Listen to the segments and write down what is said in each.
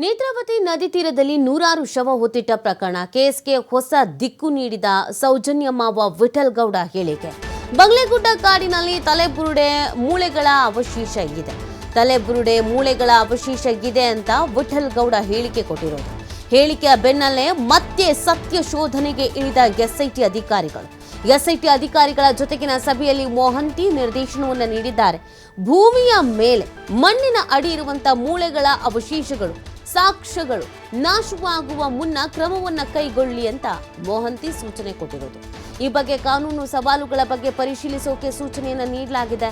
ನೇತ್ರಾವತಿ ನದಿ ತೀರದಲ್ಲಿ ನೂರಾರು ಶವ ಹೊತ್ತಿಟ್ಟ ಪ್ರಕರಣ. ಕೇಸ್ಗೆ ಹೊಸ ದಿಕ್ಕು ನೀಡಿದ ಸೌಜನ್ಯ ಮಾವ ವಿಠಲ್ ಗೌಡ ಹೇಳಿಕೆ. ಬಂಗ್ಲೆಗುಡ್ಡ ಕಾಡಿನಲ್ಲಿ ತಲೆಬುರುಡೆ ಮೂಳೆಗಳ ಅವಶೇಷ ಇದೆ. ತಲೆಬುರುಡೆ ಮೂಳೆಗಳ ಅವಶೇಷ ಇದೆ ಅಂತ ವಿಠಲ್ ಗೌಡ ಹೇಳಿಕೆ ಕೊಟ್ಟಿರೋದು. ಹೇಳಿಕೆಯ ಬೆನ್ನಲ್ಲೇ ಮತ್ತೆ ಸತ್ಯ ಶೋಧನೆಗೆ ಇಳಿದ ಎಸ್ಐಟಿ ಅಧಿಕಾರಿಗಳು. ಎಸ್ಐಟಿ ಅಧಿಕಾರಿಗಳ ಜೊತೆಗಿನ ಸಭೆಯಲ್ಲಿ ಮೋಹಂತಿ ನಿರ್ದೇಶನವನ್ನು ನೀಡಿದ್ದಾರೆ. ಭೂಮಿಯ ಮೇಲೆ ಮಣ್ಣಿನ ಅಡಿ ಇರುವಂತಹ ಮೂಳೆಗಳ ಅವಶೇಷಗಳು ಸಾಕ್ಷ್ಯಗಳು ನಾಶವಾಗುವ ಮುನ್ನ ಕ್ರಮವನ್ನು ಕೈಗೊಳ್ಳಿ ಅಂತ ಮೋಹಂತಿ ಸೂಚನೆ ಕೊಟ್ಟಿರೋದು. ಈ ಬಗ್ಗೆ ಕಾನೂನು ಸವಾಲುಗಳ ಬಗ್ಗೆ ಪರಿಶೀಲಿಸೋಕೆ ಸೂಚನೆಯನ್ನು ನೀಡಲಾಗಿದೆ.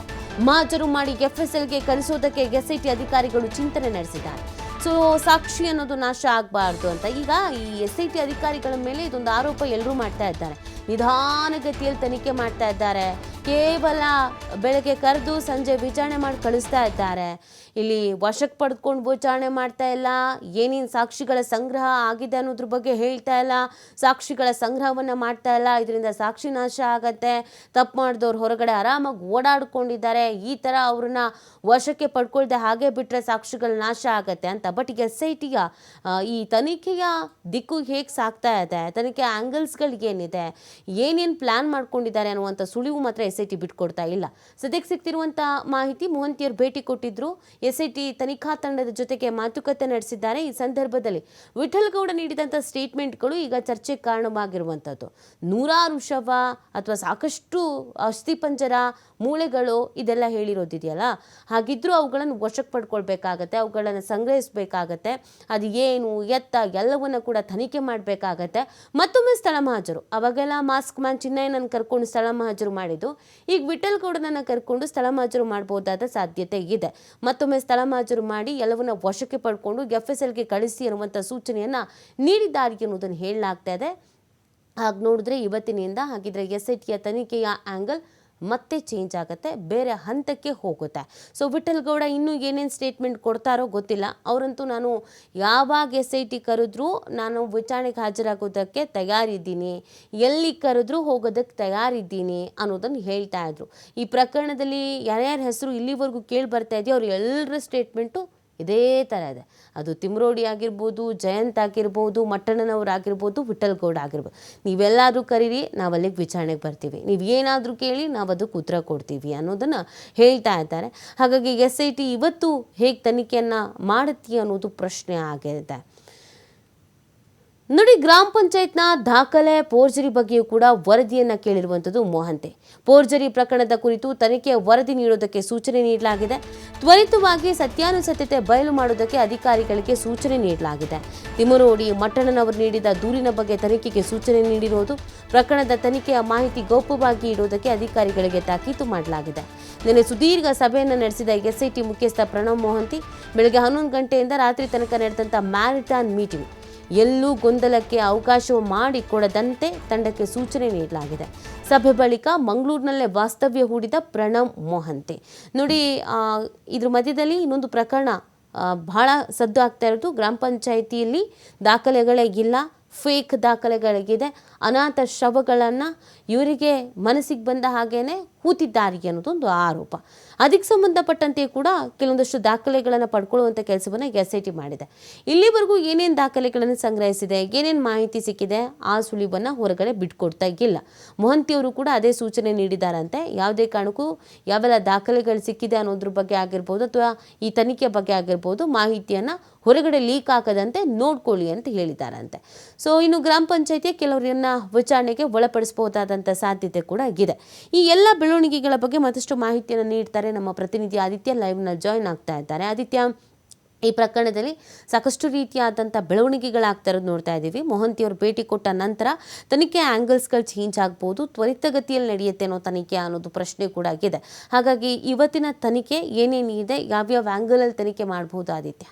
ಮಾಜರು ಮಾಡಿ ಎಫ್ಎಸ್ಎಲ್ಗೆ ಕಳಿಸೋದಕ್ಕೆ ಎಸ್ಐಟಿ ಅಧಿಕಾರಿಗಳು ಚಿಂತನೆ ನಡೆಸಿದ್ದಾರೆ. ಸೊ ಸಾಕ್ಷಿ ಅನ್ನೋದು ನಾಶ ಆಗಬಾರ್ದು ಅಂತ ಈಗ ಈ ಎಸ್ ಅಧಿಕಾರಿಗಳ ಮೇಲೆ ಇದೊಂದು ಆರೋಪ ಎಲ್ಲರೂ ಮಾಡ್ತಾ ಇದ್ದಾರೆ. ನಿಧಾನಗತಿಯಲ್ಲಿ ತನಿಖೆ ಮಾಡ್ತಾ ಇದ್ದಾರೆ. ಕೇವಲ ಬೆಳಗ್ಗೆ ಕರೆದು ಸಂಜೆ ವಿಚಾರಣೆ ಮಾಡಿ ಕಳಿಸ್ತಾ ಇದ್ದಾರೆ. ಇಲ್ಲಿ ವಶಕ್ಕೆ ಪಡ್ಕೊಂಡು ವಿಚಾರಣೆ ಮಾಡ್ತಾ ಇಲ್ಲ. ಏನೇನು ಸಾಕ್ಷಿಗಳ ಸಂಗ್ರಹ ಆಗಿದೆ ಅನ್ನೋದ್ರ ಬಗ್ಗೆ ಹೇಳ್ತಾ ಇಲ್ಲ. ಸಾಕ್ಷಿಗಳ ಸಂಗ್ರಹವನ್ನು ಮಾಡ್ತಾ ಇಲ್ಲ. ಇದರಿಂದ ಸಾಕ್ಷಿ ನಾಶ ಆಗತ್ತೆ. ತಪ್ಪು ಮಾಡಿದವ್ರು ಹೊರಗಡೆ ಆರಾಮಾಗಿ ಓಡಾಡ್ಕೊಂಡಿದ್ದಾರೆ. ಈ ಥರ ಅವ್ರನ್ನ ವಶಕ್ಕೆ ಪಡ್ಕೊಳ್ದೆ ಹಾಗೆ ಬಿಟ್ಟರೆ ಸಾಕ್ಷಿಗಳ ನಾಶ ಆಗತ್ತೆ ಅಂತ. ಬಟ್ ಎಸ್ ಐ ಈ ತನಿಖೆಯ ದಿಕ್ಕು ಹೇಗೆ ಸಾಕ್ತಾ ಇದೆ? ತನಿಖೆ ಆ್ಯಂಗಲ್ಸ್ಗಳು ಏನಿದೆ? ಏನೇನು ಪ್ಲ್ಯಾನ್ ಮಾಡ್ಕೊಂಡಿದ್ದಾರೆ ಅನ್ನುವಂಥ ಸುಳಿವು ಮಾತ್ರ ಎಸ್ ಐ ಟಿ ಬಿಟ್ಕೊಡ್ತಾ ಇಲ್ಲ. ಸದ್ಯಕ್ಕೆ ಸಿಗ್ತಿರುವಂಥ ಮಾಹಿತಿ ಮೋಹಂತಿಯವರು ಭೇಟಿ ಕೊಟ್ಟಿದ್ರು. ಎಸ್ ಐ ಟಿ ತನಿಖಾ ತಂಡದ ಜೊತೆಗೆ ಮಾತುಕತೆ ನಡೆಸಿದ್ದಾರೆ. ಈ ಸಂದರ್ಭದಲ್ಲಿ ವಿಠಲ್ ಗೌಡ ನೀಡಿದಂಥ ಸ್ಟೇಟ್ಮೆಂಟ್ಗಳು ಈಗ ಚರ್ಚೆಗೆ ಕಾರಣವಾಗಿರುವಂಥದ್ದು. ನೂರಾರು ಶವ ಅಥವಾ ಸಾಕಷ್ಟು ಅಸ್ಥಿಪಂಜರ ಮೂಳೆಗಳು ಇದೆಲ್ಲ ಹೇಳಿರೋದಿದೆಯಲ್ಲ? ಹಾಗಿದ್ರೂ ಅವುಗಳನ್ನು ವಶಕ್ಕೆ ಪಡ್ಕೊಳ್ಬೇಕಾಗತ್ತೆ, ಅವುಗಳನ್ನು ಸಂಗ್ರಹಿಸಬೇಕಾಗತ್ತೆ. ಅದು ಏನು, ಎತ್ತ ಎಲ್ಲವನ್ನು ಕೂಡ ತನಿಖೆ ಮಾಡಬೇಕಾಗತ್ತೆ. ಮತ್ತೊಮ್ಮೆ ಸ್ಥಳ ಮಹಾಜರು, ಅವಾಗೆಲ್ಲ ಮಾಸ್ಕ್ ಮ್ಯಾನ್ ಚಿನ್ನಯ್ಯನನ್ನು ಕರ್ಕೊಂಡು ಸ್ಥಳ ಮಹಾಜರು ಮಾಡಿದ್ದು. ಈಗ ವಿಠಲ್ ಗೌಡನನ್ನ ಕರ್ಕೊಂಡು ಸ್ಥಳ ಮಹಾಜರು ಮಾಡಬಹುದಾದ ಸಾಧ್ಯತೆ ಇದೆ. ಮತ್ತೊಮ್ಮೆ ಸ್ಥಳ ಮಹಾಜರು ಮಾಡಿ ಎಲ್ಲವನ್ನ ವಶಕ್ಕೆ ಪಡ್ಕೊಂಡು ಎಫ್ ಎಸ್ ಎಲ್ಗೆ ಕಳಿಸಿ ಅನ್ನುವಂಥ ಸೂಚನೆಯನ್ನ ನೀಡಿದ್ದಾರೆ ಅನ್ನೋದನ್ನು ಹೇಳಲಾಗ್ತಾ ಇದೆ. ಹಾಗೆ ನೋಡಿದ್ರೆ ಇವತ್ತಿನಿಂದ ಹಾಗಿದ್ರೆ ಎಸ್ ಐ ಟಿಯ ತನಿಖೆಯ ಆ್ಯಂಗಲ್ ಮತ್ತೆ ಚೇಂಜ್ ಆಗುತ್ತೆ, ಬೇರೆ ಹಂತಕ್ಕೆ ಹೋಗುತ್ತೆ. ಸೊ ವಿಠಲ್ ಗೌಡ ಇನ್ನೂ ಏನೇನು ಸ್ಟೇಟ್ಮೆಂಟ್ ಕೊಡ್ತಾರೋ ಗೊತ್ತಿಲ್ಲ. ಅವರಂತೂ ನಾನು ಯಾವಾಗ ಎಸ್ ಐ ಟಿ ಕರೆದ್ರೂ ನಾನು ವಿಚಾರಣೆಗೆ ಹಾಜರಾಗೋದಕ್ಕೆ ತಯಾರಿದ್ದೀನಿ, ಎಲ್ಲಿ ಕರೆದ್ರೂ ಹೋಗೋದಕ್ಕೆ ತಯಾರಿದ್ದೀನಿ ಅನ್ನೋದನ್ನು ಹೇಳ್ತಾ ಇದ್ರು. ಈ ಪ್ರಕರಣದಲ್ಲಿ ಯಾರ್ಯಾರ ಹೆಸರು ಇಲ್ಲಿವರೆಗೂ ಕೇಳಿ ಬರ್ತಾ ಇದೆಯೋ ಅವ್ರ ಎಲ್ಲರ ಸ್ಟೇಟ್ಮೆಂಟು ಇದೇ ಥರ ಇದೆ. ಅದು ತಿಮ್ರೋಡಿ ಆಗಿರ್ಬೋದು, ಜಯಂತ್ ಆಗಿರ್ಬೋದು ಮಟ್ಟಣ್ಣನವ್ರು ಆಗಿರ್ಬೋದು ವಿಠಲ್ಗೌಡ ಆಗಿರ್ಬೋದು. ನೀವೆಲ್ಲಾದರೂ ಕರೀರಿ, ನಾವು ಅಲ್ಲಿಗೆ ವಿಚಾರಣೆಗೆ ಬರ್ತೀವಿ. ನೀವು ಏನಾದರೂ ಕೇಳಿ ನಾವು ಅದಕ್ಕೆ ಉತ್ತರ ಕೊಡ್ತೀವಿ ಅನ್ನೋದನ್ನು ಹೇಳ್ತಾ ಇದ್ದಾರೆ. ಹಾಗಾಗಿ ಎಸ್ ಐ ಟಿ ಇವತ್ತು ಹೇಗೆ ತನಿಖೆಯನ್ನು ಮಾಡುತ್ತೀ ಅನ್ನೋದು ಪ್ರಶ್ನೆ ಆಗಿದೆ. ನೋಡಿ ಗ್ರಾಮ ಪಂಚಾಯತ್ನ ದಾಖಲೆ, ಪೋರ್ಜರಿ ಬಗ್ಗೆಯೂ ಕೂಡ ವರದಿಯನ್ನ ಕೇಳಿರುವಂಥದ್ದು ಮೋಹಂತೆ. ಪೋರ್ಜರಿ ಪ್ರಕರಣದ ಕುರಿತು ತನಿಖೆಯ ವರದಿ ನೀಡೋದಕ್ಕೆ ಸೂಚನೆ ನೀಡಲಾಗಿದೆ. ತ್ವರಿತವಾಗಿ ಸತ್ಯಾನುಸತ್ಯತೆ ಬಯಲು ಮಾಡೋದಕ್ಕೆ ಅಧಿಕಾರಿಗಳಿಗೆ ಸೂಚನೆ ನೀಡಲಾಗಿದೆ. ತಿಮರೋಡಿ ಮಟ್ಟಣ್ಣನವರು ನೀಡಿದ ದೂರಿನ ಬಗ್ಗೆ ತನಿಖೆಗೆ ಸೂಚನೆ ನೀಡಿರುವುದು, ಪ್ರಕರಣದ ತನಿಖೆಯ ಮಾಹಿತಿ ಗೌಪ್ಯವಾಗಿ ಇಡುವುದಕ್ಕೆ ಅಧಿಕಾರಿಗಳಿಗೆ ತಾಕೀತು ಮಾಡಲಾಗಿದೆ. ನಿನ್ನೆ ಸುದೀರ್ಘ ಸಭೆಯನ್ನು ನಡೆಸಿದ ಎಸ್ಐಟಿ ಮುಖ್ಯಸ್ಥ ಪ್ರಣವ್ ಮೋಹಂತಿ, ಬೆಳಗ್ಗೆ ಹನ್ನೊಂದು ಗಂಟೆಯಿಂದ ರಾತ್ರಿ ತನಕ ನಡೆದಂಥ ಮ್ಯಾರಿಥಾನ್ ಮೀಟಿಂಗ್ ಎಲ್ಲೂ ಗೊಂದಲಕ್ಕೆ ಅವಕಾಶ ಮಾಡಿಕೊಡದಂತೆ ತಂಡಕ್ಕೆ ಸೂಚನೆ ನೀಡಲಾಗಿದೆ. ಸಭೆ ಬಳಿಕ ಮಂಗಳೂರಿನಲ್ಲೇ ವಾಸ್ತವ್ಯ ಹೂಡಿದ ಪ್ರಣವ್ ಮೋಹಂತೆ. ನೋಡಿ ಇದ್ರ ಮಧ್ಯದಲ್ಲಿ ಇನ್ನೊಂದು ಪ್ರಕರಣ ಬಹಳ ಸದ್ದು ಆಗ್ತಾ ಇರೋದು. ಗ್ರಾಮ ಪಂಚಾಯಿತಿಯಲ್ಲಿ ದಾಖಲೆಗಳೇ ಇಲ್ಲ, ಫೇಕ್ ದಾಖಲೆಗಳಿಗಿದೆ, ಅನಾಥ ಶವಗಳನ್ನು ಇವರಿಗೆ ಮನಸ್ಸಿಗೆ ಬಂದ ಹಾಗೇನೆ ಹೂತಿದ್ದಾರೆ ಅನ್ನೋದೊಂದು ಆರೋಪ. ಅದಕ್ಕೆ ಸಂಬಂಧಪಟ್ಟಂತೆ ಕೂಡ ಕೆಲವೊಂದಷ್ಟು ದಾಖಲೆಗಳನ್ನು ಪಡ್ಕೊಳ್ಳುವಂಥ ಕೆಲಸವನ್ನು ಎಸ್ ಐ ಟಿ ಮಾಡಿದೆ. ಇಲ್ಲಿವರೆಗೂ ಏನೇನು ದಾಖಲೆಗಳನ್ನು ಸಂಗ್ರಹಿಸಿದೆ, ಏನೇನು ಮಾಹಿತಿ ಸಿಕ್ಕಿದೆ, ಆ ಸುಳಿವನ್ನು ಹೊರಗಡೆ ಬಿಟ್ಕೊಡ್ತಾ ಇಲ್ಲ. ಮೊಹಂತಿಯವರು ಕೂಡ ಅದೇ ಸೂಚನೆ ನೀಡಿದ್ದಾರಂತೆ ಯಾವುದೇ ಕಾರಣಕ್ಕೂ ಯಾವೆಲ್ಲ ದಾಖಲೆಗಳು ಸಿಕ್ಕಿದೆ ಅನ್ನೋದ್ರ ಬಗ್ಗೆ ಆಗಿರ್ಬೋದು ಅಥವಾ ಈ ತನಿಖೆ ಬಗ್ಗೆ ಆಗಿರ್ಬೋದು ಮಾಹಿತಿಯನ್ನು ಹೊರಗಡೆ ಲೀಕ್ ಆಗದಂತೆ ನೋಡ್ಕೊಳ್ಳಿ ಅಂತ ಹೇಳಿದ್ದಾರಂತೆ. ಸೊ ಇನ್ನು ಗ್ರಾಮ ಪಂಚಾಯಿತಿಯ ಕೆಲವರನ್ನ ವಿಚಾರಣೆಗೆ ಒಳಪಡಿಸಬಹುದಾದಂಥ ಸಾಧ್ಯತೆ ಕೂಡ ಇದೆ. ಈ ಎಲ್ಲ ಬೆಳವಣಿಗೆಗಳ ಬಗ್ಗೆ ಮತ್ತಷ್ಟು ಮಾಹಿತಿಯನ್ನು ನೀಡ್ತಾರೆ ನಮ್ಮ ಪ್ರತಿನಿಧಿ ಆದಿತ್ಯ ಲೈವ್ನಲ್ಲಿ ಜಾಯ್ನ್ ಆಗ್ತಾ ಇದ್ದಾರೆ. ಆದಿತ್ಯ, ಈ ಪ್ರಕರಣದಲ್ಲಿ ಸಾಕಷ್ಟು ರೀತಿಯಾದಂಥ ಬೆಳವಣಿಗೆಗಳಾಗ್ತಾ ಇರೋದು ನೋಡ್ತಾ ಇದ್ದೀವಿ. ಮೊಹಂತಿಯವರು ಭೇಟಿ ಕೊಟ್ಟ ನಂತರ ತನಿಖೆ ಆ್ಯಂಗಲ್ಸ್ಗಳು ಚೇಂಜ್ ಆಗ್ಬೋದು, ತ್ವರಿತಗತಿಯಲ್ಲಿ ನಡೆಯುತ್ತೆ ಅನ್ನೋ ತನಿಖೆ ಅನ್ನೋದು ಪ್ರಶ್ನೆ ಕೂಡ ಆಗಿದೆ. ಹಾಗಾಗಿ ಇವತ್ತಿನ ತನಿಖೆ ಏನೇನಿದೆ, ಯಾವ್ಯಾವ ಆ್ಯಂಗಲಲ್ಲಿ ತನಿಖೆ ಮಾಡ್ಬೋದು ಆದಿತ್ಯ?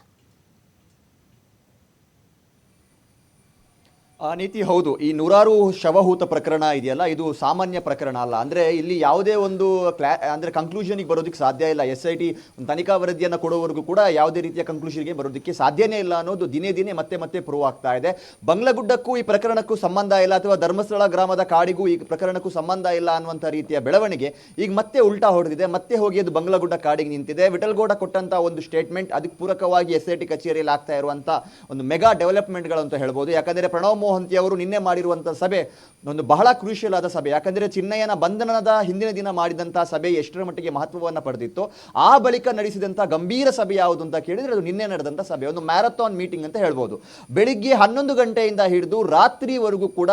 ಆ ನೀತಿ ಹೌದು. ಈ ನೂರಾರು ಶವಹೂತ ಪ್ರಕರಣ ಇದೆಯಲ್ಲ, ಇದು ಸಾಮಾನ್ಯ ಪ್ರಕರಣ ಅಲ್ಲ. ಅಂದರೆ ಇಲ್ಲಿ ಯಾವುದೇ ಒಂದು ಕ್ಲಾ, ಅಂದರೆ ಕಂಕ್ಲೂಷನಿಗೆ ಬರೋದಕ್ಕೆ ಸಾಧ್ಯ ಇಲ್ಲ. ಎಸ್ ಐ ಟಿ ತನಿಖಾ ವರದಿಯನ್ನು ಕೊಡೋವರೆಗೂ ಕೂಡ ಯಾವುದೇ ರೀತಿಯ ಕನ್ಕ್ಲೂಷನ್ಗೆ ಬರೋದಕ್ಕೆ ಸಾಧ್ಯನೇ ಇಲ್ಲ ಅನ್ನೋದು ದಿನೇ ದಿನೇ ಮತ್ತೆ ಮತ್ತೆ ಪ್ರೂವ್ ಆಗ್ತಾ ಇದೆ. ಬಂಗ್ಲಗುಡ್ಡಕ್ಕೂ ಈ ಪ್ರಕರಣಕ್ಕೂ ಸಂಬಂಧ ಇಲ್ಲ, ಅಥವಾ ಧರ್ಮಸ್ಥಳ ಗ್ರಾಮದ ಕಾಡಿಗೂ ಈ ಪ್ರಕರಣಕ್ಕೂ ಸಂಬಂಧ ಇಲ್ಲ ಅನ್ನುವಂಥ ರೀತಿಯ ಬೆಳವಣಿಗೆ ಈಗ ಮತ್ತೆ ಉಲ್ಟಾ ಹೊಡೆದಿದೆ. ಮತ್ತೆ ಹೋಗಿ ಅದು ಬಂಗ್ಲಗುಡ್ಡ ಕಾಡಿಗೆ ನಿಂತಿದೆ. ವಿಠಲ್ಗೌಡ ಕೊಟ್ಟಂತ ಒಂದು ಸ್ಟೇಟ್ಮೆಂಟ್ ಅದಕ್ಕೆ ಪೂರಕವಾಗಿ ಎಸ್ ಐ ಟಿ ಕಚೇರಿಯಲ್ಲಿ ಆಗ್ತಾ ಇರುವಂತ ಒಂದು ಮೆಗಾ ಡೆವಲಪ್ಮೆಂಟ್ಗಳು ಅಂತ ಹೇಳ್ಬೋದು. ಯಾಕಂದ್ರೆ ಪ್ರಣವ್ ಮೋಹಂತಿ ಅವರು ನಿನ್ನೆ ಮಾಡಿರುವಂತಹ ಸಭೆ ಒಂದು ಬಹಳ ಕ್ರೂಷಿಯಲ್ ಆದ ಸಭೆ. ಯಾಕಂದ್ರೆ ಚಿನ್ನಯ್ಯನ ಬಂಧನದ ಹಿಂದಿನ ದಿನ ಮಾಡಿದಂತಹ ಸಭೆ ಎಷ್ಟರ ಮಟ್ಟಿಗೆ ಮಹತ್ವವನ್ನು ಪಡೆದಿತ್ತು, ಆ ಬಳಿಕ ನಡೆಸಿದಂತಹ ಗಂಭೀರ ಸಭೆ ಯಾವುದು ಅಂತ ಕೇಳಿದ್ರೆ ಅದು ನಿನ್ನೆ ನಡೆದಂತ ಸಭೆ. ಒಂದು ಮ್ಯಾರಥಾನ್ ಮೀಟಿಂಗ್ ಅಂತ ಹೇಳ್ಬೋದು. ಬೆಳಿಗ್ಗೆ ಹನ್ನೊಂದು ಗಂಟೆಯಿಂದ ಹಿಡಿದು ರಾತ್ರಿವರೆಗೂ ಕೂಡ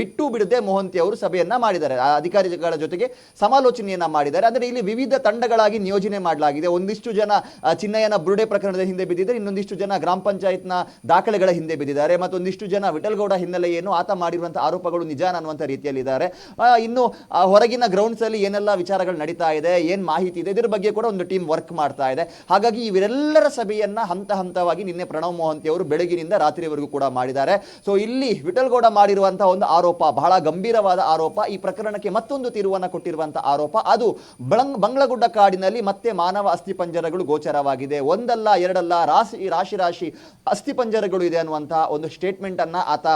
ಬಿಟ್ಟು ಬಿಡದೆ ಮೋಹಂತಿ ಅವರು ಸಭೆಯನ್ನ ಮಾಡಿದ್ದಾರೆ. ಅಧಿಕಾರಿಗಳ ಜೊತೆಗೆ ಸಮಾಲೋಚನೆಯನ್ನ ಮಾಡಿದ್ದಾರೆ. ಅಂದ್ರೆ ಇಲ್ಲಿ ವಿವಿಧ ತಂಡಗಳಾಗಿ ನಿಯೋಜನೆ ಮಾಡಲಾಗಿದೆ. ಒಂದಿಷ್ಟು ಜನ ಚಿನ್ನಯ್ಯನ ಬುರುಡೆ ಪ್ರಕರಣದ ಹಿಂದೆ ಬಿದ್ದಿದ್ದಾರೆ. ಇನ್ನೊಂದಿಷ್ಟು ಜನ ಗ್ರಾಮ ಪಂಚಾಯತ್ನ ದಾಖಲೆಗಳ ಹಿಂದೆ ಬಿದ್ದಿದ್ದಾರೆ. ಮತ್ತೊಂದಿಷ್ಟು ಜನ ವಿಠಲ್ಗೌಡ ಹಿನ್ನೆಲೆ ಏನು ಆತ ಮಾಡಿರುವಂತಹ ಆರೋಪಗಳು ನಿಜಾನ ಅನ್ನುವಂಥ ರೀತಿಯಲ್ಲಿ ಇದ್ದಾರೆ ಇನ್ನು ಹೊರಗಿನ ಗ್ರೌಂಡ್ಸ್ ಅಲ್ಲಿ ಏನೆಲ್ಲ ವಿಚಾರಗಳು ನಡೀತಾ ಇದೆ, ಏನು ಮಾಹಿತಿ ಇದೆ, ಇದ್ರ ಬಗ್ಗೆ ಕೂಡ ಒಂದು ಟೀಮ್ ವರ್ಕ್ ಮಾಡ್ತಾ ಇದೆ. ಹಾಗಾಗಿ ಇವರೆಲ್ಲರ ಸಭೆಯನ್ನ ಹಂತ ಹಂತವಾಗಿ ನಿನ್ನೆ ಪ್ರಣವ್ ಮೋಹಂತಿ ಅವರು ಬೆಳಗಿನಿಂದ ರಾತ್ರಿವರೆಗೂ ಕೂಡ ಮಾಡಿದ್ದಾರೆ. ಸೊ ಇಲ್ಲಿ ವಿಠಲ್ಗೌಡ ಮಾಡಿರುವಂತಹ ಒಂದು ಆರೋಪ, ಬಹಳ ಗಂಭೀರವಾದ ಆರೋಪ, ಈ ಪ್ರಕರಣಕ್ಕೆ ಮತ್ತೊಂದು ತಿರುವನ್ನ ಕೊಟ್ಟಿರುವಂತಹ ಆರೋಪ. ಅದು ಬಳಂಗ್ ಬಂಗ್ಲಗುಡ್ಡ ಕಾಡಿನಲ್ಲಿ ಮತ್ತೆ ಮಾನವ ಅಸ್ಥಿಪಂಜರಗಳು ಗೋಚರವಾಗಿದೆ. ಒಂದಲ್ಲ, ಎರಡಲ್ಲ, ರಾಶಿ ರಾಶಿ ರಾಶಿ ಅಸ್ಥಿಪಂಜರಗಳು ಇದೆ ಅನ್ನುವಂತಹ ಒಂದು ಸ್ಟೇಟ್ಮೆಂಟ್ ಅನ್ನ ಆತ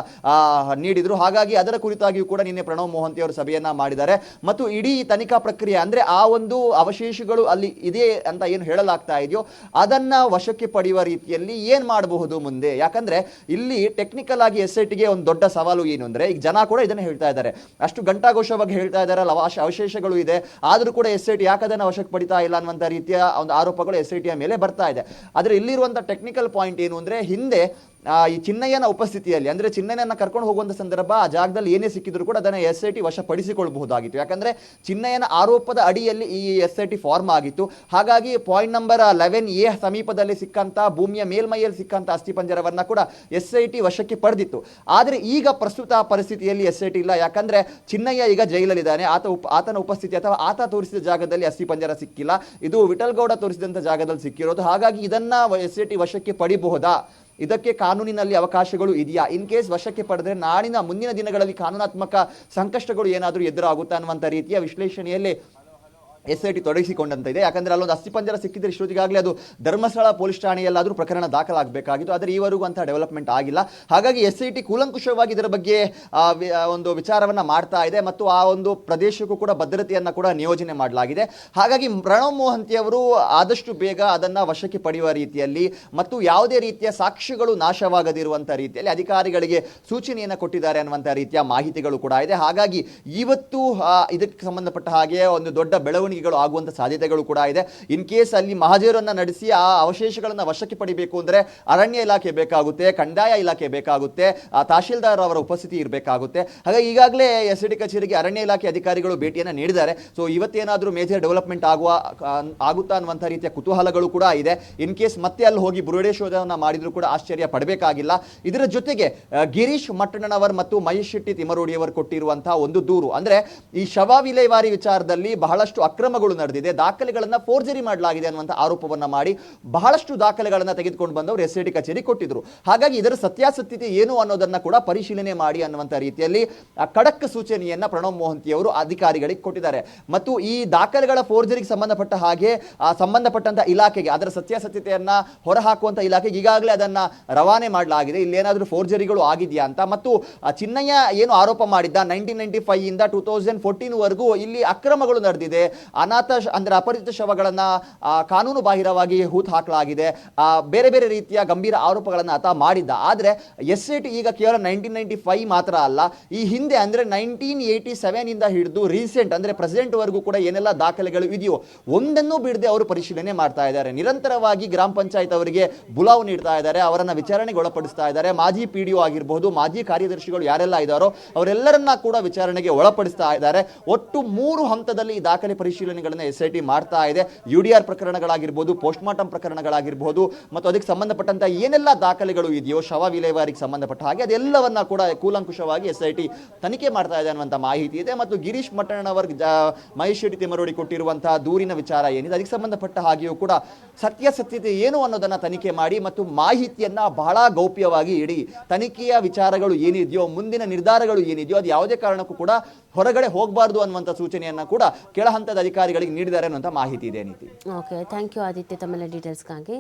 ನೀಡಿದ್ರು. ಹಾಗಾಗಿ ಅದರ ಕುರಿತಾಗಿಯೂ ಕೂಡ ನಿನ್ನೆ ಪ್ರಣವ್ ಮೋಹಂತಿ ಅವರು ಸಭೆಯನ್ನ ಮಾಡಿದ್ದಾರೆ. ಮತ್ತು ಇಡೀ ತನಿಖಾ ಪ್ರಕ್ರಿಯೆ ಅಂದ್ರೆ ಆ ಒಂದು ಅವಶೇಷಗಳು ಅಲ್ಲಿ ಇದೆ ಅಂತ ಏನು ಹೇಳಲಾಗ್ತಾ ಇದೆಯೋ, ಅದನ್ನ ವಶಕ್ಕೆ ಪಡೆಯುವ ರೀತಿಯಲ್ಲಿ ಏನ್ ಮಾಡಬಹುದು ಮುಂದೆ? ಯಾಕಂದ್ರೆ ಇಲ್ಲಿ ಟೆಕ್ನಿಕಲ್ ಆಗಿ ಎಸ್ ಐ ಒಂದು ದೊಡ್ಡ ಸವಾಲು ಏನು ಅಂದ್ರೆ, ಈಗ ಜನ ಕೂಡ ಇದನ್ನು ಹೇಳ್ತಾ ಇದ್ದಾರೆ. ಅಷ್ಟು ಗಂಟಾಘೋಷವಾಗಿ ಹೇಳ್ತಾ ಇದ್ದಾರಲ್ಲ ಅವಶ- ಅವಶೇಷಗಳು ಇದೆ. ಆದರೂ ಕೂಡ ಎಸ್ ಐ ಟಿ ಯಾಕೆ ಅದನ್ನ ವಶಕ್ಕೆ ಪಡಿತಾ ಇಲ್ಲ ಅನ್ನುವಂಥ ರೀತಿಯ ಒಂದು ಆರೋಪಗಳು ಎಸ್ ಐ ಮೇಲೆ ಬರ್ತಾ ಇದೆ. ಆದರೆ ಇಲ್ಲಿರುವಂಥ ಟೆಕ್ನಿಕಲ್ ಪಾಯಿಂಟ್ ಏನು ಅಂದರೆ, ಹಿಂದೆ ಈ ಚಿನ್ನಯ್ಯನ ಉಪಸ್ಥಿತಿಯಲ್ಲಿ, ಅಂದರೆ ಚಿನ್ನಯ್ಯನ ಕರ್ಕೊಂಡು ಹೋಗುವಂಥ ಸಂದರ್ಭ, ಆ ಜಾಗದಲ್ಲಿ ಏನೇ ಸಿಕ್ಕಿದ್ರು ಕೂಡ ಅದನ್ನು ಎಸ್ ಐ ಟಿ ವಶಪಡಿಸಿಕೊಳ್ಳಬಹುದಾಗಿತ್ತು ಯಾಕಂದರೆ ಚಿನ್ನಯ್ಯನ ಆರೋಪದ ಅಡಿಯಲ್ಲಿ ಈ ಎಸ್ ಐ ಟಿ ಫಾರ್ಮ್ ಆಗಿತ್ತು. ಹಾಗಾಗಿ ಪಾಯಿಂಟ್ ನಂಬರ್ ಲೆವೆನ್ ಎ ಸಮೀಪದಲ್ಲಿ ಸಿಕ್ಕಂಥ ಭೂಮಿಯ ಮೇಲ್ಮೈಯಲ್ಲಿ ಸಿಕ್ಕಂತ ಅಸ್ಥಿಪಂಜರವನ್ನು ಕೂಡ ಎಸ್ ಐ ಟಿ ವಶಕ್ಕೆ ಪಡೆದಿತ್ತು. ಆದರೆ ಈಗ ಪ್ರಸ್ತುತ ಪರಿಸ್ಥಿತಿಯಲ್ಲಿ ಎಸ್ ಐ ಟಿ ಇಲ್ಲ. ಯಾಕಂದರೆ ಚಿನ್ನಯ್ಯ ಈಗ ಜೈಲಲ್ಲಿದ್ದಾನೆ. ಆತ ಉಪ, ಆತನ ಉಪಸ್ಥಿತಿ ಅಥವಾ ಆತ ತೋರಿಸಿದ ಜಾಗದಲ್ಲಿ ಅಸ್ಥಿಪಂಜರ ಸಿಕ್ಕಿಲ್ಲ. ಇದು ವಿಠಲ್ಗೌಡ ತೋರಿಸಿದಂಥ ಜಾಗದಲ್ಲಿ ಸಿಕ್ಕಿರೋದು. ಹಾಗಾಗಿ ಇದನ್ನು ಎಸ್ ಐ ಟಿ ವಶಕ್ಕೆ ಪಡಿಬಹುದಾ? ಇದಕ್ಕೆ ಕಾನೂನಿನಲ್ಲಿ ಅವಕಾಶಗಳು ಇದೆಯಾ? ಇನ್ ಕೇಸ್ ವಶಕ್ಕೆ ಪಡೆದ್ರೆ ನಾಳಿನ ಮುಂದಿನ ದಿನಗಳಲ್ಲಿ ಕಾನೂನಾತ್ಮಕ ಸಂಕಷ್ಟಗಳು ಏನಾದರೂ ಎದುರಾಗುತ್ತಾ ಅನ್ನುವಂಥ ರೀತಿಯ ವಿಶ್ಲೇಷಣೆಯಲ್ಲಿ ಎಸ್ ಐ ಟಿ ತೊಡಗಿಸಿಕೊಂಡಂತ ಇದೆ ಯಾಕಂದ್ರೆ ಅಲ್ಲೊಂದು ಅಸ್ಥಿಪಂಜರ ಸಿಕ್ಕಿದ್ರೆ ಇಷ್ಟೊತ್ತಿಗಾಗಲೇ ಅದು ಧರ್ಮಸ್ಥಳ ಪೊಲೀಸ್ ಠಾಣೆಯಲ್ಲಾದರೂ ಪ್ರಕರಣ ದಾಖಲಾಗಬೇಕಾಗಿತ್ತು. ಆದರೆ ಈವರೆಗೂ ಅಂತ ಡೆವಲಪ್ಮೆಂಟ್ ಆಗಿಲ್ಲ. ಹಾಗಾಗಿ ಎಸ್ ಐ ಟಿ ಕೂಲಂಕುಷವಾಗಿ ಇದರ ಬಗ್ಗೆ ಒಂದು ವಿಚಾರವನ್ನ ಮಾಡ್ತಾ ಇದೆ ಮತ್ತು ಆ ಒಂದು ಪ್ರದೇಶಕ್ಕೂ ಕೂಡ ಭದ್ರತೆಯನ್ನು ಕೂಡ ನಿಯೋಜನೆ ಮಾಡಲಾಗಿದೆ. ಹಾಗಾಗಿ ಪ್ರಣವ್ ಮೋಹಂತಿಯವರು ಆದಷ್ಟು ಬೇಗ ಅದನ್ನು ವಶಕ್ಕೆ ಪಡೆಯುವ ರೀತಿಯಲ್ಲಿ ಮತ್ತು ಯಾವುದೇ ರೀತಿಯ ಸಾಕ್ಷ್ಯಗಳು ನಾಶವಾಗದಿರುವಂಥ ರೀತಿಯಲ್ಲಿ ಅಧಿಕಾರಿಗಳಿಗೆ ಸೂಚನೆಯನ್ನು ಕೊಟ್ಟಿದ್ದಾರೆ ಅನ್ನುವಂಥ ರೀತಿಯ ಮಾಹಿತಿಗಳು ಕೂಡ ಇದೆ. ಹಾಗಾಗಿ ಇವತ್ತು ಇದಕ್ಕೆ ಸಂಬಂಧಪಟ್ಟ ಹಾಗೆ ಒಂದು ದೊಡ್ಡ ಬೆಳವಣಿಗೆಗಳು ಆಗುವಂಥ ಸಾಧ್ಯತೆಗಳು ಕೂಡ ಇದೆ. ಇನ್ ಕೇಸ್ ಅಲ್ಲಿ ಮಹಜರನ್ನ ನಡೆಸಿ ಆ ಅವಶೇಷಗಳನ್ನು ವಶಕ್ಕೆ ಪಡಿಬೇಕು ಅಂದ್ರೆ ಅರಣ್ಯ ಇಲಾಖೆ ಬೇಕಾಗುತ್ತೆ ಕಂದಾಯ ಇಲಾಖೆ ಬೇಕಾಗುತ್ತೆ ಆ, ತಹಶೀಲ್ದಾರ್ ಅವರ ಉಪಸ್ಥಿತಿ ಇರಬೇಕಾಗುತ್ತೆ. ಹಾಗಾಗಿ ಈಗಾಗಲೇ ಎಸ್ ಡಿ ಕಚೇರಿಗೆ ಅರಣ್ಯ ಇಲಾಖೆ ಅಧಿಕಾರಿಗಳು ಭೇಟಿಯನ್ನು ನೀಡಿದ್ದಾರೆ. ಸೊ ಇವತ್ತೇನಾದರೂ ಮೇಜರ್ ಡೆವಲಪ್ಮೆಂಟ್ ಆಗುವ ಆಗುತ್ತಾ ಅನ್ನುವಂಥ ರೀತಿಯ ಕುತೂಹಲಗಳು ಕೂಡ ಇದೆ. ಇನ್ ಕೇಸ್ ಮತ್ತೆ ಅಲ್ಲಿ ಹೋಗಿ ಬುರುಡೆ ಶೋಧವನ್ನು ಮಾಡಿದ್ರು ಕೂಡ ಆಶ್ಚರ್ಯ ಪಡಬೇಕಾಗಿಲ್ಲ. ಇದರ ಜೊತೆಗೆ ಗಿರೀಶ್ ಮಟ್ಟಣ್ಣನವರ್ ಮತ್ತು ಮಹೇಶ್ ಶೆಟ್ಟಿ ತಿಮರೋಡಿಯವರು ಕೊಟ್ಟಿರುವಂತಹ ಒಂದು ದೂರು. ಅಂದ್ರೆ ಈ ಶವ ವಿಲೇವಾರಿ ವಿಚಾರದಲ್ಲಿ ಬಹಳಷ್ಟು ಅಕ್ರಮಗಳು ನಡೆದಿದೆ. ದಾಖಲೆಗಳನ್ನು ಫೋರ್ಜರಿ ಮಾಡಲಾಗಿದೆ ಅನ್ನುವಂಥ ಆರೋಪವನ್ನು ಮಾಡಿ ಬಹಳಷ್ಟು ದಾಖಲೆಗಳನ್ನು ತೆಗೆದುಕೊಂಡು ಬಂದವರು ಎಸ್ ಡಿ ಕಚೇರಿ ಕೊಟ್ಟಿದ್ರು. ಹಾಗಾಗಿ ಇದರ ಸತ್ಯಾಸತ್ಯತೆ ಏನು ಅನ್ನೋದನ್ನ ಕೂಡ ಪರಿಶೀಲನೆ ಮಾಡಿ ಅನ್ನುವಂಥ ರೀತಿಯಲ್ಲಿ ಖಡಕ್ ಸೂಚನೆಯನ್ನು ಪ್ರಣವ್ ಮೋಹಂತಿ ಅವರು ಅಧಿಕಾರಿಗಳಿಗೆ ಕೊಟ್ಟಿದ್ದಾರೆ. ಮತ್ತು ಈ ದಾಖಲೆಗಳ ಫೋರ್ಜರಿಗೆ ಸಂಬಂಧಪಟ್ಟ ಹಾಗೆ ಆ ಸಂಬಂಧಪಟ್ಟಂತ ಇಲಾಖೆಗೆ ಅದರ ಸತ್ಯಾಸತ್ಯತೆಯನ್ನು ಹೊರಹಾಕುವಂಥ ಇಲಾಖೆಗೆ ಈಗಾಗಲೇ ಅದನ್ನು ರವಾನೆ ಮಾಡಲಾಗಿದೆ. ಇಲ್ಲಿ ಏನಾದರೂ ಫೋರ್ಜರಿಗಳು ಆಗಿದೆಯಾ ಅಂತ. ಮತ್ತು ಚಿನ್ನಯ್ಯ ಏನು ಆರೋಪ ಮಾಡಿದ್ದ? ನೈನ್ಟೀನ್ ನೈಂಟಿ ಫೈವ್ ಇಂದ ಟೂ ತೌಸಂಡ್ ಫೋರ್ಟೀನ್ ವರೆಗೂ ಇಲ್ಲಿ ಅಕ್ರಮಗಳು ನಡೆದಿದೆ. ಅನಾಥ ಅಂದರೆ ಅಪರಿಚಿತ ಶವಗಳನ್ನು ಕಾನೂನು ಬಾಹಿರವಾಗಿ ಹೂತ್ ಹಾಕಲಾಗಿದೆ. ಬೇರೆ ಬೇರೆ ರೀತಿಯ ಗಂಭೀರ ಆರೋಪಗಳನ್ನು ಆತ ಮಾಡಿದ್ದ. ಆದರೆ ಎಸ್ ಈಗ ಕೇವಲ ನೈನ್ಟೀನ್ ನೈನ್ಟಿ ಫೈವ್ ಮಾತ್ರ ಅಲ್ಲ. ಈ ಹಿಂದೆ ಅಂದರೆ ನೈನ್ಟೀನ್ ಏಯ್ಟಿ ಸೆವೆನಿಂದ ಹಿಡಿದು ರೀಸೆಂಟ್ ಅಂದರೆ ಪ್ರೆಸೆಂಟ್ ವರೆಗೂ ಕೂಡ ಏನೆಲ್ಲ ದಾಖಲೆಗಳು ಇದೆಯೋ, ಒಂದನ್ನು ಬಿಡದೆ ಅವರು ಪರಿಶೀಲನೆ ಮಾಡ್ತಾ ಇದ್ದಾರೆ. ನಿರಂತರವಾಗಿ ಗ್ರಾಮ ಪಂಚಾಯತ್ ಅವರಿಗೆ ಬುಲಾವ್ ನೀಡ್ತಾ ಇದ್ದಾರೆ. ಅವರನ್ನು ವಿಚಾರಣೆಗೆ ಒಳಪಡಿಸ್ತಾ ಇದ್ದಾರೆ. ಮಾಜಿ ಪಿ ಡಿ ಆಗಿರಬಹುದು ಮಾಜಿ ಕಾರ್ಯದರ್ಶಿಗಳು ಯಾರೆಲ್ಲ ಇದ್ದಾರೋ, ಅವರೆಲ್ಲರನ್ನ ಕೂಡ ವಿಚಾರಣೆಗೆ ಒಳಪಡಿಸ್ತಾ ಇದ್ದಾರೆ. ಒಟ್ಟು ಮೂರು ಹಂತದಲ್ಲಿ ಈ ದಾಖಲೆ ಪರಿಶೀಲನೆ ಪರಿಶೀಲನೆಗಳನ್ನು ಎಸ್ ಐ ಟಿ ಮಾಡ್ತಾ ಇದೆ. ಯು ಡಿ ಆರ್ ಪ್ರಕರಣಗಳಾಗಿರ್ಬೋದು ಪೋಸ್ಟ್ ಮಾರ್ಟಮ್ ಪ್ರಕರಣಗಳಾಗಿರ್ಬೋದು, ಮತ್ತು ಅದಕ್ಕೆ ಸಂಬಂಧಪಟ್ಟಂತ ಏನೆಲ್ಲ ದಾಖಲೆಗಳು ಇದೆಯೋ, ಶವ ವಿಲೇವಾರಿಗೆ ಸಂಬಂಧಪಟ್ಟ ಹಾಗೆ ಅದೆಲ್ಲವನ್ನ ಕೂಡ ಕೂಲಂಕುಷವಾಗಿ ಎಸ್ ಐ ಟಿ ತನಿಖೆ ಮಾಡ್ತಾ ಇದೆ ಅನ್ನುವಂಥ ಮಾಹಿತಿ ಇದೆ. ಮತ್ತು ಗಿರೀಶ್ ಮಟ್ಟಣ್ಣವರ್ ಮಹೇಶ್ ಶೆಟ್ಟಿ ತಿಮರೋಡಿ ಕೊಟ್ಟಿರುವಂತಹ ದೂರಿನ ವಿಚಾರ ಏನಿದೆ, ಅದಕ್ಕೆ ಸಂಬಂಧಪಟ್ಟ ಹಾಗೆಯೂ ಕೂಡ ಸತ್ಯಾಸತ್ಯತೆ ಏನು ಅನ್ನೋದನ್ನು ತನಿಖೆ ಮಾಡಿ ಮತ್ತು ಮಾಹಿತಿಯನ್ನ ಬಹಳ ಗೌಪ್ಯವಾಗಿ ಇಡಿ, ತನಿಖೆಯ ವಿಚಾರಗಳು ಏನಿದೆಯೋ, ಮುಂದಿನ ನಿರ್ಧಾರಗಳು ಏನಿದೆಯೋ, ಅದು ಯಾವುದೇ ಕಾರಣಕ್ಕೂ ಕೂಡ ಹೊರಗಡೆ ಹೋಗಬಾರ್ದು ಅನ್ನುವಂಥ ಸೂಚನೆಯನ್ನ ಕೂಡ ಕೆಳ ಹಂತದ ಅಧಿಕಾರಿಗಳಿಗೆ ನೀಡಿದ್ದಾರೆ ಅನ್ನುವಂಥ ಮಾಹಿತಿ ಇದೆ ನೀತಿ ಓಕೆ ಥ್ಯಾಂಕ್ ಯು ಆದಿತ್ಯ ತಮ್ಮೆಲ್ಲ ಡೀಟೇಲ್ಸ್ಗಾಗಿ